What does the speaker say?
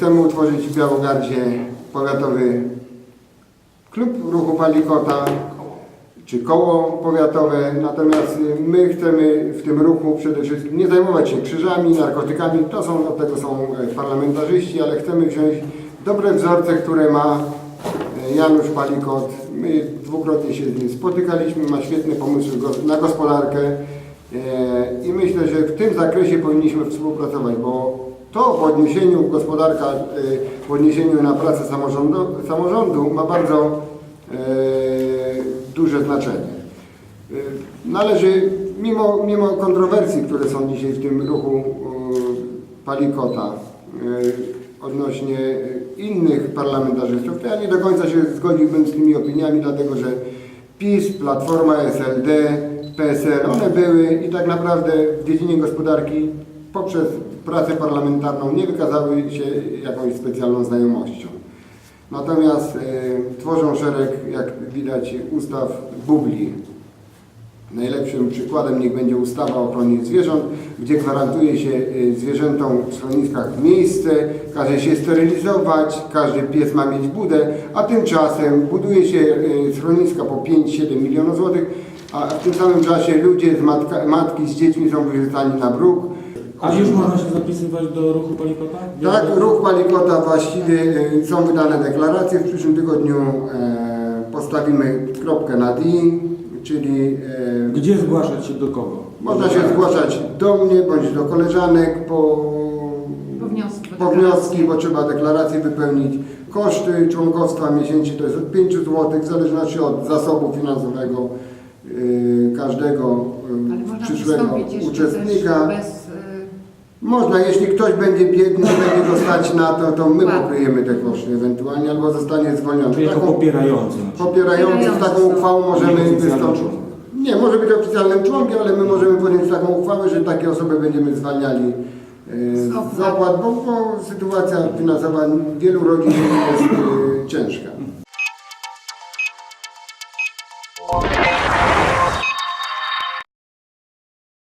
Chcemy utworzyć w Białogardzie powiatowy klub ruchu Palikota, czy koło powiatowe, natomiast my chcemy w tym ruchu przede wszystkim nie zajmować się krzyżami, narkotykami, to są, od tego są e, parlamentarzyści, ale chcemy wziąć dobre wzorce, które ma e, Janusz Palikot. My dwukrotnie się z nim spotykaliśmy, ma świetne pomysły na gospodarkę i myślę, że w tym zakresie powinniśmy współpracować, bo to w odniesieniu gospodarka, e, w odniesieniu na pracę samorządu, samorządu ma bardzo e, duże znaczenie. E, Należy, mimo, mimo kontrowersji, które są dzisiaj w tym ruchu e, Palikota e, odnośnie e, innych parlamentarzystów, to ja nie do końca się zgodziłbym z tymi opiniami, dlatego że PiS, Platforma, SLD, PSL, one były i tak naprawdę w dziedzinie gospodarki poprzez pracę parlamentarną nie wykazały się jakąś specjalną znajomością. Natomiast e, tworzą szereg, jak widać, ustaw bubli. Najlepszym przykładem niech będzie ustawa o ochronie zwierząt, gdzie gwarantuje się e, zwierzętom w schroniskach miejsce, każe się sterylizować, każdy pies ma mieć budę, a tymczasem buduje się e, schroniska po 5-7 milionów złotych, a w tym samym czasie ludzie, z matka, matki z dziećmi są wyrzucani na bruk. A już można się zapisywać do ruchu Palikota? Tak, ruch Palikota właściwie e, są wydane deklaracje. W przyszłym tygodniu e, postawimy kropkę na i, czyli e, Gdzie zgłaszać się do kogo? można się zgłaszać do mnie bądź do koleżanek po, Po wnioski, po wnioski, bo trzeba deklarację wypełnić. Koszty członkostwa miesięcznie to jest od 5 zł, w zależności od zasobu finansowego Y, każdego y, przyszłego uczestnika. Można, jeśli ktoś będzie biedny, będzie go stać na to, to my pokryjemy te koszty ewentualnie, albo zostanie zwolniony. Czyli taką, jako popierający. Popierający, z taką uchwałą możemy wystąpić. Nie, może być oficjalnym członkiem, ale my możemy podjąć taką uchwałę, że takie osoby będziemy zwalniali y, z opłat, bo, bo sytuacja finansowa wielu rodzin jest ciężka.